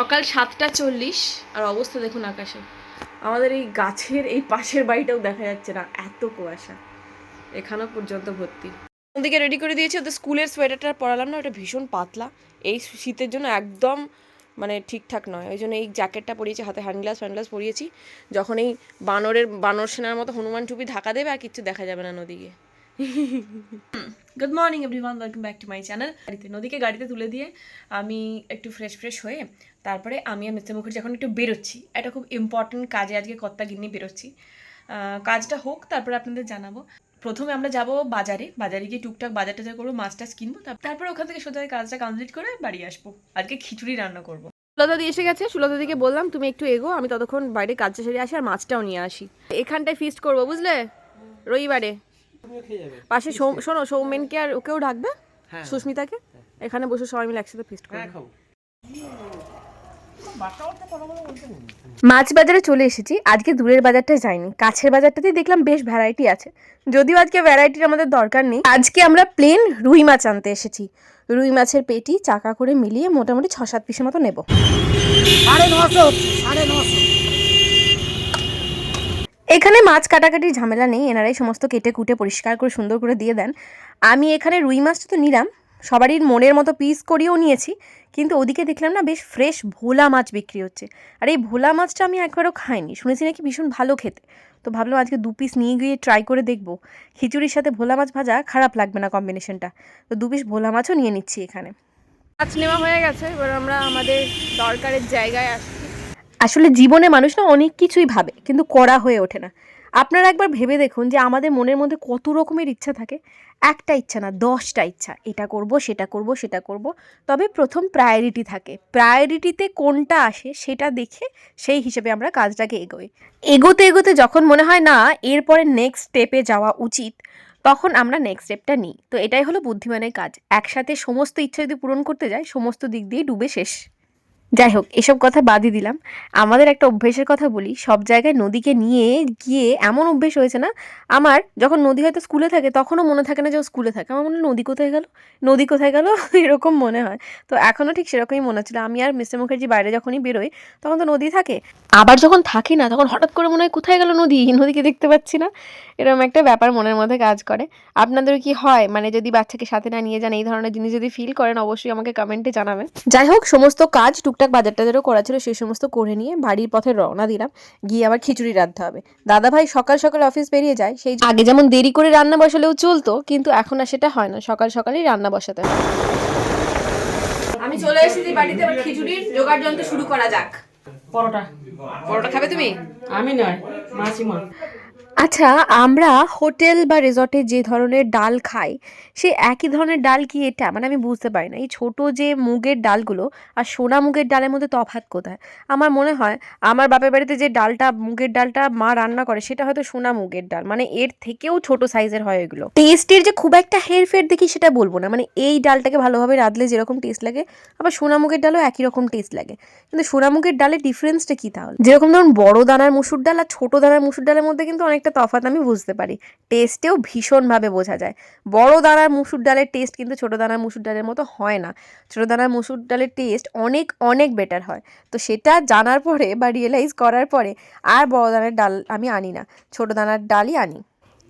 সকাল সাতটা চল্লিশ আর অবস্থা দেখুন আকাশে। আমাদের এই গাছের এই পাশের বাড়িটাও দেখা যাচ্ছে না এত কুয়াশা। এখানেও পর্যন্ত ভর্তি। ওদিকে রেডি করে দিয়েছি ওদের স্কুলের সোয়েটারটা পরালাম না ওটা ভীষণ পাতলা। এই শীতের জন্য একদম মানে ঠিকঠাক নয়। ওই জন্য এই জ্যাকেটটা পরিয়েছি হাতে হ্যান্ড গ্লাস ফ্যান্ড গ্লাস পরিয়েছি। যখন এই বানরের বানর সেনার মতো হনুমান টুপি ঢাকা দেবে আর কিচ্ছু দেখা যাবে না নদীকে। Good morning everyone welcome back to my channel গাড়িতে, নদীকে গাড়িতে তুলে দিয়ে আমি একটু ফ্রেশ ফ্রেশ হয়ে তারপরে আমি আর মিস্টার মুখার্জি এখন একটু বেরোচ্ছি। একটা খুব ইম্পর্টেন্ট কাজে আজকে কর্তা গিন্নি বেরোচ্ছি। কাজটা হোক, তারপরে আপনাদের জানাব। প্রথমে আমরা যাব বাজারে। বাজারে গিয়ে টুকটাক বাজার টাজার করব, মাছ টাছ কিনবো তারপরে ওখান থেকে সোজা কাজটা কমপ্লিট করে বাড়ি আসব। আজকে খিচুড়ি রান্না করব। সুলতাদি এসে গেছে। সুলতা দিকে বললাম, তুমি একটু এগো, আমি ততক্ষণ বাইরে কাজটা সেরে আসি আর মাছটাও নিয়ে আসি। এখানটায় ফিস্ট করব, বুঝলে? রবিবারে। পাশে শোনো সৌমেনকে আর ওকেও ডাকবে? সুস্মিতাকে? এখানে বসে সবাই মিলে একসাথে ফিস্ট করব মাছ বাজারে চলে এসেছি। আজকে দূরের বাজারটা যাইনি। কাছের বাজারটাতেই দেখলাম বেশ ভ্যারাইটি আছে। যদিও আজকে ভ্যারাইটির আমাদের দরকার নেই। আজকে আমরা প্লেন রুই মাছ আনতে এসেছি। রুই মাছের পেটি চাকা করে মিলিয়ে মোটামুটি ছ সাত পিসের মতো নেব। সাড়ে নশো সাড়ে নশো। এখানে মাছ কাটাকাটির ঝামেলা নেই, এনারাই সমস্ত কেটে কুটে পরিষ্কার করে সুন্দর করে দিয়ে দেন। আমি এখানে রুই মাছটা তো নিলাম, সবারই মনের মতো পিস করিয়েও নিয়েছি, কিন্তু ওদিকে দেখলাম না বেশ ফ্রেশ ভোলা মাছ বিক্রি হচ্ছে। আর এই ভোলা মাছটা আমি একবারও খাইনি, শুনেছি নাকি ভীষণ ভালো খেতে। তো ভাবলাম আজকে দু পিস নিয়ে গিয়ে ট্রাই করে দেখব। খিচুড়ির সাথে ভোলা মাছ ভাজা খারাপ লাগবে না কম্বিনেশনটা তো দু পিস ভোলা মাছও নিয়ে নিচ্ছি এখানে। মাছ নেওয়া হয়ে গেছে, এবার আমরা আমাদের দরকারের জায়গায় আসছি আসলে জীবনে মানুষ না অনেক কিছুই ভাবে, কিন্তু করা হয়ে ওঠে না। আপনারা একবার ভেবে দেখুন যে আমাদের মনের মধ্যে কত রকমের ইচ্ছা থাকে। একটা ইচ্ছা না, দশটা ইচ্ছা, এটা করব, সেটা করব সেটা করব। তবে প্রথম প্রায়োরিটি থাকে। প্রায়োরিটিতে কোনটা আসে সেটা দেখে সেই হিসেবে আমরা কাজটাকে এগোই। এগোতে এগোতে যখন মনে হয় না, এরপরে নেক্সট স্টেপে যাওয়া উচিত, তখন আমরা নেক্সট স্টেপটা নিই। তো এটাই হলো বুদ্ধিমানের কাজ। একসাথে সমস্ত ইচ্ছা যদি পূরণ করতে যাই, সমস্ত দিক দিয়ে ডুবে শেষ। যাই হোক এসব কথা বাদই দিলাম। আমাদের একটা অভ্যেসের কথা বলি, সব জায়গায় নদীকে নিয়ে গিয়ে এমন অভ্যেস হয়েছে না, আমার যখন নদী হয়তো স্কুলে থাকে, তখনও মনে থাকে না যে স্কুলে থাকে। আমার মনে হয় নদী কোথায় গেল? নদী কোথায় গেল? এরকম মনে হয়। তো এখনও ঠিক সেরকমই মনে হচ্ছিল। আমি আর মিস্টার মুখার্জি বাইরে যখনই বেরোই, তখন তো নদী থাকে। আবার যখন থাকে না, তখন হঠাৎ করে মনে হয় কোথায় গেল নদী? নদীকে দেখতে পাচ্ছি না। এরকম একটা ব্যাপার মনের মধ্যে কাজ করে। আপনাদের কি হয়? মানে যদি বাচ্চাকে সাথে না নিয়ে যান, এই ধরনের জিনিস যদি ফিল করেন, অবশ্যই আমাকে কমেন্টে জানাবেন। যাই হোক সমস্ত কাজ টুকটাক বাজার টাজারও করা ছিল সেই সমস্ত করে নিয়ে বাড়ির পথে রওনা দিলাম। গিয়ে আবার খিচুড়ি রাঁধতে হবে। দাদা ভাই সকাল সকাল অফিস বেরিয়ে যায় সেই আগে যেমন দেরি করে রান্না বসালেও চলতো কিন্তু এখন আর সেটা হয় না। সকাল সকালেই রান্না বসাতে হয়। আমি চলে এসেছি বাড়িতে এবার খিচুড়ির জোগাড় যন্ত্র শুরু করা যাক। পরোটা। পরোটা খাবে তুমি? আমি নয় মাসিমা। আচ্ছা আমরা হোটেল বা রিসর্টে যে ধরনের ডাল খাই, সে একই ধরনের ডাল কি এটা? মানে আমি বুঝতে পারি না। এই ছোট যে মুগের ডালগুলো আর সোনা মুগের ডালের মধ্যে তফাত কোথায়? আমার মনে হয় আমার বাপের বাড়িতে যে ডালটা, মুগের ডালটা মা রান্না করে, সেটা হয়তো সোনা মুগের ডাল। মানে এর থেকেও ছোট সাইজের হয় এগুলো। টেস্টের যে খুব একটা হেরফের দেখি সেটা বলব না। মানে এই ডালটাকে ভালোভাবে রাঁধলে যেরকম টেস্ট লাগে, আবার সোনা মুগের ডালও একই রকম টেস্ট লাগে। কিন্তু সোনা মুগের ডালের ডিফারেন্সটা কী তাহলে? যেরকম ধরুন বড় দানার মুসুর ডাল আর ছোট দানার মুসুর ডালের মধ্যে কিন্তু অনেকটা তফাৎ আমি বুঝতে পারি। টেস্টেও ভীষণভাবে বোঝা যায়। বড় দানার মুসুর ডালের টেস্ট কিন্তু ছোট দানার মুসুর ডালের মতো হয় না। ছোটো দানার মুসুর ডালের টেস্ট অনেক অনেক বেটার হয়। তো সেটা জানার পরে বা রিয়েলাইজ করার পরে আর বড় দানার ডাল আমি আনি না। ছোটো দানার ডালই আনি।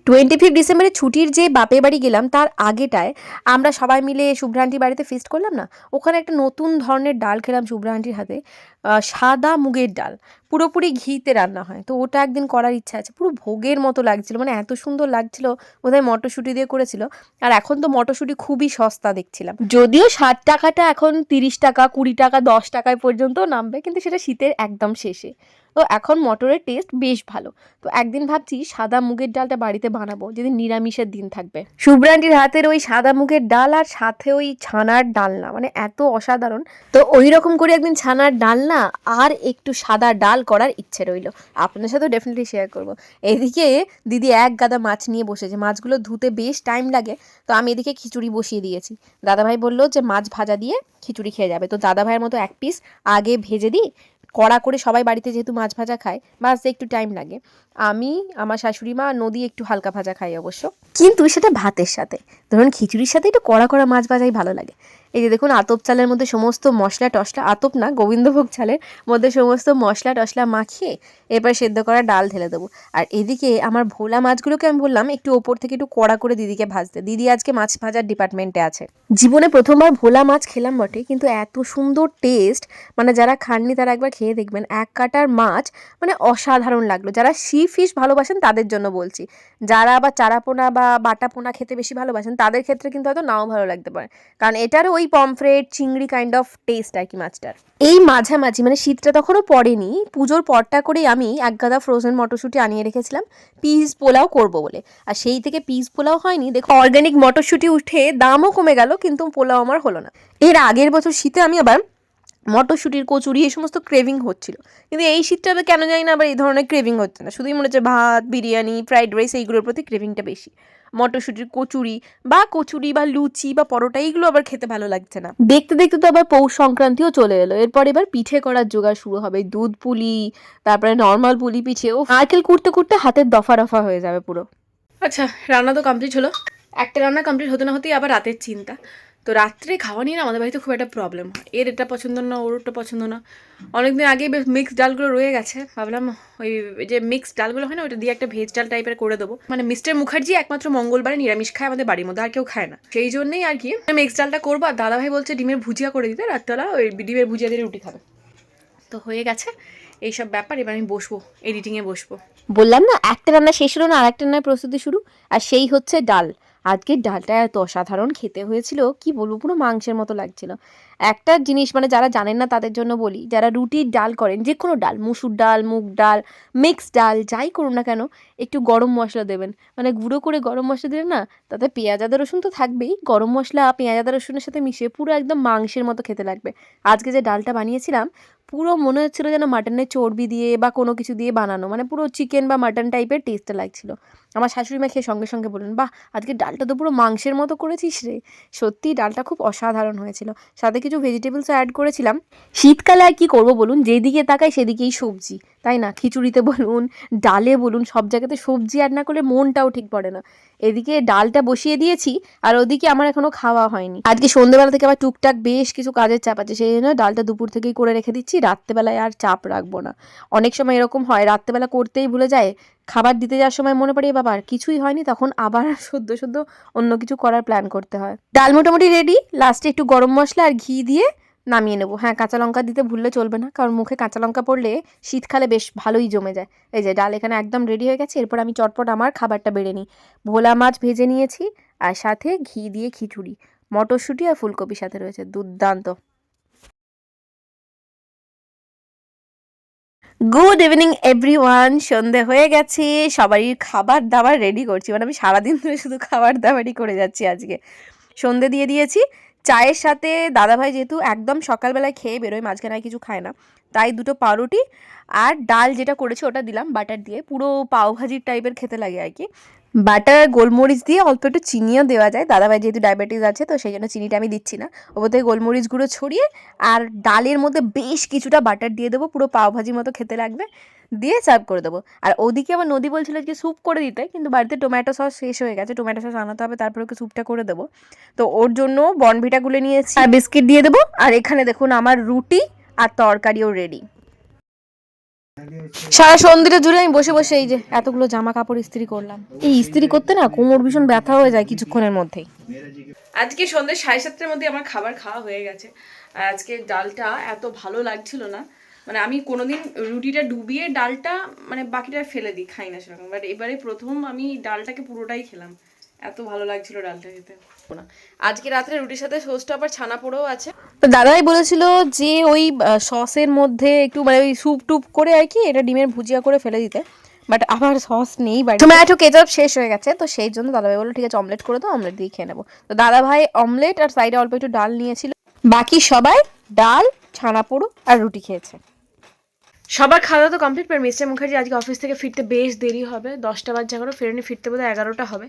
টোয়েন্টি ফিফ ডিসেম্বরে ছুটির যে বাপের বাড়ি গেলাম, তার আগেটায় আমরা সবাই মিলে শুভ্রান্তির বাড়িতে ফিস্ট করলাম না? ওখানে একটা নতুন ধরনের ডাল খেলাম শুভ্রান্তির হাতে। সাদা মুগের ডাল। পুরোপুরি ঘিতে রান্না হয়। তো ওটা একদিন করার ইচ্ছা আছে। পুরো ভোগের মতো লাগছিল। মানে এত সুন্দর লাগছিল, বোধহয় মটরশুঁটি দিয়ে করেছিল। আর এখন তো মটরশুঁটি খুবই সস্তা দেখছিলাম। যদিও ষাট টাকাটা এখন তিরিশ টাকা, কুড়ি টাকা, দশ টাকায় পর্যন্ত নামবে, কিন্তু সেটা শীতের একদম শেষে। তো এখন মটরের টেস্ট বেশ ভালো। তো একদিন ভাবছি সাদা মুগের ডালটা বাড়িতে বানাবো। যেদিন নিরামিষের দিন থাকবে। শুভ্রান্তির হাতের ওই সাদা মুগের ডাল আর সাথে ওই ছানার ডালনা। মানে এত অসাধারণ। তো ওই রকম করে একদিন ছানার ডালনা আর একটু সাদা ডাল করার ইচ্ছে রইল। আপনাদের সাথেও ডেফিনেটলি শেয়ার করব। এদিকে দিদি এক গাদা মাছ নিয়ে বসেছে। মাছগুলো ধুতে বেশ টাইম লাগে। তো আমি এদিকে খিচুড়ি বসিয়ে দিয়েছি। দাদাভাই বলল যে, মাছ ভাজা দিয়ে খিচুড়ি খেয়ে যাবে। তো দাদাভাইয়ের মতো এক পিস আগে ভেজে দিই। কড়া করে সবাই বাড়িতে যেহেতু মাছ ভাজা খায় ভাজতে একটু টাইম লাগে। আমি, আমার শাশুড়ি মা, নদী একটু হালকা ভাজা খাই অবশ্য। কিন্তু সেটা ভাতের সাথে। ধরুন খিচুড়ির সাথে একটু কড়া কড়া মাছ ভাজাই ভালো লাগে। এই যে দেখুন, আতপ চালের মধ্যে সমস্ত মশলা টশলা আতপ না, গোবিন্দভোগ চালের মধ্যে সমস্ত মশলা টশলা মাখিয়ে এবার সেদ্ধ করা ডাল ঢেলে দেবো। আর এদিকে আমার ভোলা মাছগুলোকে আমি বললাম, একটু ওপর থেকে একটু কড়া করে দিদিকে ভাজতে। দিদি আজকে মাছ ভাজার ডিপার্টমেন্টে আছে। জীবনে প্রথমবার ভোলা মাছ খেলাম বটে, কিন্তু এত সুন্দর টেস্ট মানে যারা খাননি তারা একবার খেয়ে দেখবেন, এক কাটার মাছ মানে অসাধারণ লাগল। যারা সি ফিশ ভালোবাসেন তাদের জন্য বলছি। যারা আবার চারাপোনা বা বাটাপোনা খেতে বেশি ভালোবাসেন তাদের ক্ষেত্রে কিন্তু হয়তো নাও ভালো লাগতে পারে। কারণ এটার ওই পমফ্রেট চিংড়ি কাইন্ড অফ টেস্ট আর কি মাছটার। এই মাঝামাঝি মানে শীতটা তখনও পড়েনি, পুজোর পরটা করেই আমি এক গাদা ফ্রোজেন মটরশুঁটি আনিয়ে রেখেছিলাম পিস পোলাও করব বলে। আর সেই থেকে পিস পোলাও হয়নি, দেখো অর্গ্যানিক মটরশুঁটি উঠে দামও কমে গেল, কিন্তু পোলাও আমার হলো না। এর আগের বছর শীতে আমি আবার মটরশুঁটির কচুরি, এই সমস্ত ক্রেভিং হচ্ছিল। কিন্তু এই শীতটাতে কেন জানি না, আবার এই ধরনের ক্রেভিং হচ্ছে না। শুধুই মনে হচ্ছে ভাত, বিরিয়ানি ফ্রাইড রাইস এইগুলোর প্রতি ক্রেভিংটা বেশি। মটরশুঁটির কচুরি বা কচুরি বা লুচি বা পরোটা, এইগুলো আবার খেতে ভালো লাগছে না। দেখতে দেখতে তো আবার পৌষ সংক্রান্তিও চলে এলো। এরপর এবার পিঠে করার জোগাড় শুরু হবে। দুধ পুলি, তারপরে নর্মাল পুলি পিঠে। ও নারকেল কুটতে হাতের দফা রফা হয়ে যাবে পুরো। আচ্ছা রান্না তো কমপ্লিট হলো। একটা রান্না কমপ্লিট হতে না হতেই আবার রাতের চিন্তা। তো রাত্রে খাওয়া নিয়ে না আমাদের বাড়িতে খুব একটা প্রবলেম হয়। এর এটা পছন্দ না, ওর ওটা পছন্দ না। অনেকদিন আগেই বেশ মিক্সড ডালগুলো রয়ে গেছে। ভাবলাম ওই যে মিক্সড ডালগুলো হয় না, ওটা দিয়ে একটা ভেজ ডাল টাইপের করে দেবো। মানে মিস্টার মুখার্জি একমাত্র মঙ্গলবারে নিরামিষ খায় আমাদের বাড়ির মধ্যে, আর কেউ খায় না। সেই জন্যই আর কি মিক্সড ডালটা করব, আর দাদাভাই বলছে ডিমের ভুজিয়া করে দিতে, রাত্রেবেলা ওই ডিমের ভুজিয়া দিয়ে রুটি খাবে। তো হয়ে গেছে এইসব ব্যাপার, এবার আমি বসবো এডিটিংয়ে বসবো। বললাম না, একটা রান্না শেষ হলো না আর একটা রান্নার প্রস্তুতি শুরু, আর সেই হচ্ছে ডাল। আজকের ডালটা এত অসাধারণ খেতে হয়েছিল কি বলব পুরো মাংসের মতো লাগছিল। একটা জিনিস মানে যারা জানেন না তাদের জন্য বলি, যারা রুটির ডাল করেন যে কোনো ডাল, মুসুর ডাল, মুগ ডাল মিক্স ডাল, যাই করুন না কেন, একটু গরম মশলা দেবেন। মানে গুঁড়ো করে গরম মশলা দিলে না, তাতে পেঁয়াজ, আদা, রসুন তো থাকবেই, গরম মশলা, পেঁয়াজ, আদা, রসুনের সাথে মিশিয়ে পুরো একদম মাংসের মতো খেতে লাগবে। আজকে যে ডালটা বানিয়েছিলাম, পুরো মনে হচ্ছিল যেন মাটনের চর্বি দিয়ে বা কোনো কিছু দিয়ে বানানো মানে পুরো চিকেন বা মাটন টাইপের টেস্টটা লাগছিল। আমার শাশুড়ি মা খেয়ে সঙ্গে সঙ্গে বললেন, বাহ, আজকে ডালটা তো পুরো মাংসের মতো করেছিস রে। সত্যি ডালটা খুব অসাধারণ হয়েছিল। সাথে কিছু ভেজিটেবলসও অ্যাড করেছিলাম। শীতকালে আর কি করব বলুন? যেদিকে তাকাই সেদিকেই সবজি। তাই না? খিচুড়িতে বলুন, ডালে বলুন, সব জায়গাতে সবজি অ্যাড না করলে মনটাও ঠিক পড়ে না। এদিকে ডালটা বসিয়ে দিয়েছি, আর ওদিকে আমার এখনও খাওয়া হয়নি। আজকে সন্ধ্যেবেলা থেকে আবার টুকটাক বেশ কিছু কাজের চাপ আছে, সেই জন্য ডালটা দুপুর থেকেই করে রেখে দিচ্ছি, রাত্রেবেলায় আর চাপ রাখব না। অনেক সময় এরকম হয়, রাত্রেবেলা করতেই ভুলে যায়, খাবার দিতে যাওয়ার সময় মনে পড়ে বাবা, আর কিছুই হয়নি, তখন আবার সদ্য সদ্য অন্য কিছু করার প্ল্যান করতে হয়। ডাল মোটামুটি রেডি লাস্টে একটু গরম মশলা আর ঘি দিয়ে নামিয়ে নেব। হ্যাঁ কাঁচা লঙ্কা দিতে ভুললে চলবে না, কারণ মুখে কাঁচা লঙ্কা পড়লে শীতকালে বেশ ভালোই জমে যায়। এই যে ডাল এখানে একদম রেডি হয়ে গেছে, এরপর আমি চটপট আমার খাবারটা বেড়ে নিই। ভোলা মাছ ভেজে নিয়েছি, আর সাথে ঘি দিয়ে খিচুড়ি, মটরশুঁটি আর ফুলকপির সাথে রয়েছে, দুর্দান্ত। গুড ইভিনিং এভরিওয়ান সন্ধে হয়ে গেছে, সবারই খাবার দাবার রেডি করছি মানে আমি সারাদিন ধরে শুধু খাবার দাবারই করে যাচ্ছি আজকে। সন্ধে দিয়ে দিয়েছি চায়ের সাথে দাদাভাই যেহেতু একদম সকালবেলায় খেয়ে বেরোয়, মাঝখানে কিছু খায় না, তাই দুটো পাউরুটি আর ডাল যেটা করেছি ওটা দিলাম, বাটার দিয়ে, পুরো পাওভাজির টাইপের খেতে লাগে আর কি। বাটার, গোলমরিচ দিয়ে অল্প একটু চিনিও দেওয়া যায়, দাদাভাই যেহেতু ডায়াবেটিস আছে, তো সেই জন্য চিনিটা আমি দিচ্ছি না। ওপর থেকে গোলমরিচ গুঁড়ো ছড়িয়ে আর ডালের মধ্যে বেশ কিছুটা বাটার দিয়ে দেবো, পুরো পাওভাজির মতো খেতে লাগবে। দিয়ে সার্ভ করে দেবো। আর ওদিকে আবার নদী বলছিল যে স্যুপ করে দিতে, কিন্তু বাড়িতে টমেটো সস শেষ হয়ে গেছে। টমেটো সস আনাতে হবে, তারপরে ওকে স্যুপটা করে দেবো। তো ওর জন্য বনভিটা গুলে নিয়েছি। আর বিস্কিট দিয়ে দেবো। আর এখানে দেখুন আমার রুটি আর তরকারিও রেডি সারা সন্ধ্যেটা জুড়ে আমি বসে বসে এই যে এতগুলো জামা কাপড় ইস্ত্রি করলাম। এই ইস্ত্রি করতে না কোমর ভীষণ ব্যথা হয়ে যায় কিছুক্ষণের মধ্যেই। আজকে সন্ধ্যে সাড়ে সাতটার মধ্যে আমার খাবার খাওয়া হয়ে গেছে। আজকে ডালটা এত ভালো লাগছিল না। মানে আমি কোনোদিন রুটিটা ডুবিয়ে ডালটা মানে বাকিটা ফেলে দিই খাই না সেরকম। বাট এবারে প্রথম আমি ডালটাকে পুরোটাই খেলাম। এত ভালো লাগছিল ডালটা খেতে। না আজকে রাত্রে রুটির সাথে সসটা আবার ছানা পোড়াও আছে। তো দাদাই বলেছিল যে ওই সসের মধ্যে একটু মানে ওই স্যুপ টুপ করে আর কি এটা ডিমের ভুজিয়া করে ফেলে দিতে। বাট আমার সস নেই বাড়ি টমেটো কেচাপ শেষ হয়ে গেছে। তো সেই জন্য দাদাভাই বলল ঠিক আছে অমলেট করে দাও অমলেট দিয়ে খেয়ে নেব। তো দাদাভাই অমলেট আর সাইডে অল্প একটু ডাল নিয়েছিল। বাকি সবাই ডাল ছানা পোড়ো আর রুটি খেয়েছে। সবার খাওয়া তো কমপ্লিট পর মিস্টার মুখার্জি আজকে অফিস থেকে ফিরতে বেশ দেরি হবে। দশটা বাজে এগারো ফেরেনি ফিরতে বোধহয় এগারোটা হবে।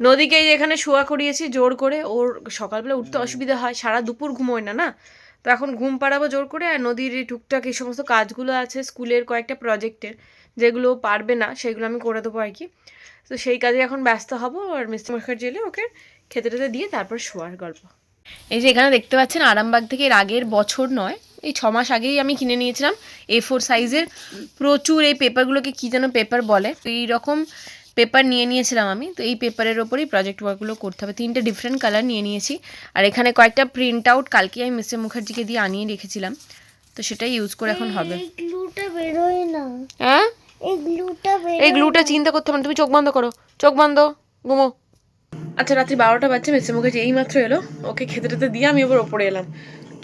নদীকে এখানে শোয়া করিয়েছি জোর করে ওর সকালবেলা উঠতে অসুবিধা হয় সারা দুপুর ঘুমোয় না না? তো এখন ঘুম পাড়াবো জোর করে আর নদীর টুকটাক এই সমস্ত কাজগুলো আছে স্কুলের কয়েকটা প্রজেক্টের যেগুলো পারবে না সেগুলো আমি করে দেবো আর কি। তো সেই কাজে এখন ব্যস্ত হব আর মিস্টার মুখার্জি এলে ওকে খেতে টেতে দিয়ে তারপর শোয়ার গল্প। এই যে এখানে দেখতে পাচ্ছেন আরামবাগ থেকে এর আগের বছর নয় এই ছ মাস আগেই আমি কিনে নিয়েছিলাম এ ফোর সাইজের প্রচুর এই পেপারগুলোকে কী যেন পেপার বলে। তো এই রকম পেপার নিয়ে নিয়েছিলাম আমি তো এই পেপারের ওপরেই প্রজেক্ট ওয়ার্কগুলো করতে হবে। তিনটে ডিফারেন্ট কালার নিয়ে নিয়েছি। আর এখানে কয়েকটা প্রিন্ট আউট কালকে আমি মিস্টার মুখার্জিকে দিয়ে আনিয়ে রেখেছিলাম। তো সেটাই ইউজ করে এখন হবে। এই গ্লুটা না। হ্যাঁ এই গ্লুটা চিন্তা করতে হবে তুমি চোখ বন্ধ করো। চোখ বন্ধ ঘুমো। আচ্ছা রাত্রি বারোটা বাজছে মেসে মুখে এই মাত্র এলো। ওকে খেতে টেতে দিয়ে আমি এবার ওপরে এলাম।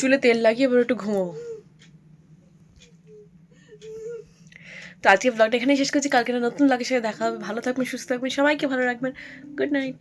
চুলে তেল লাগিয়ে এবার একটু ঘুমোবো। তো আজকে ব্লগটা এখানেই শেষ করছি। কালকে না নতুন লাগে সাথে দেখা হবে। ভালো থাকবেন, সুস্থ থাকবেন, সবাইকে ভালো রাখবেন। Good night